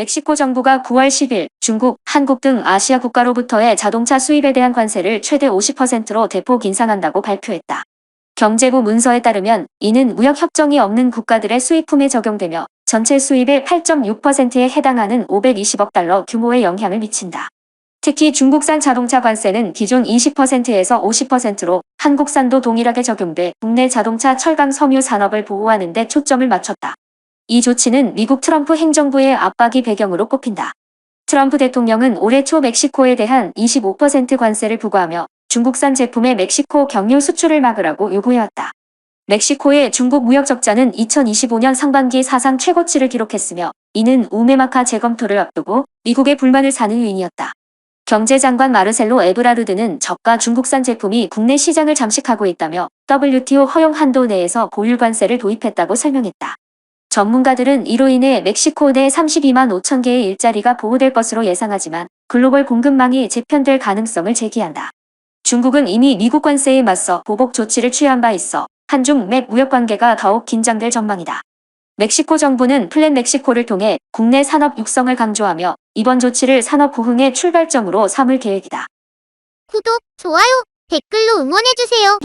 멕시코 정부가 9월 10일 중국, 한국 등 아시아 국가로부터의 자동차 수입에 대한 관세를 최대 50%로 대폭 인상한다고 발표했다. 경제부 문서에 따르면 이는 무역 협정이 없는 국가들의 수입품에 적용되며 전체 수입의 8.6%에 해당하는 520억 달러 규모의 영향을 미친다. 특히 중국산 자동차 관세는 기존 20%에서 50%로 한국산도 동일하게 적용돼 국내 자동차 철강 섬유 산업을 보호하는 데 초점을 맞췄다. 이 조치는 미국 트럼프 행정부의 압박이 배경으로 꼽힌다. 트럼프 대통령은 올해 초 멕시코에 대한 25% 관세를 부과하며 중국산 제품의 멕시코 경유 수출을 막으라고 요구해왔다. 멕시코의 중국 무역 적자는 2025년 상반기 사상 최고치를 기록했으며 이는 우메마카 재검토를 앞두고 미국의 불만을 사는 요인이었다. 경제장관 마르셀로 에브라르드는 저가 중국산 제품이 국내 시장을 잠식하고 있다며 WTO 허용 한도 내에서 보유 관세를 도입했다고 설명했다. 전문가들은 이로 인해 멕시코 내 32만 5천 개의 일자리가 보호될 것으로 예상하지만 글로벌 공급망이 재편될 가능성을 제기한다. 중국은 이미 미국 관세에 맞서 보복 조치를 취한 바 있어 한중 맥 무역 관계가 더욱 긴장될 전망이다. 멕시코 정부는 플랜 멕시코를 통해 국내 산업 육성을 강조하며 이번 조치를 산업 부흥의 출발점으로 삼을 계획이다. 구독, 좋아요, 댓글로 응원해주세요.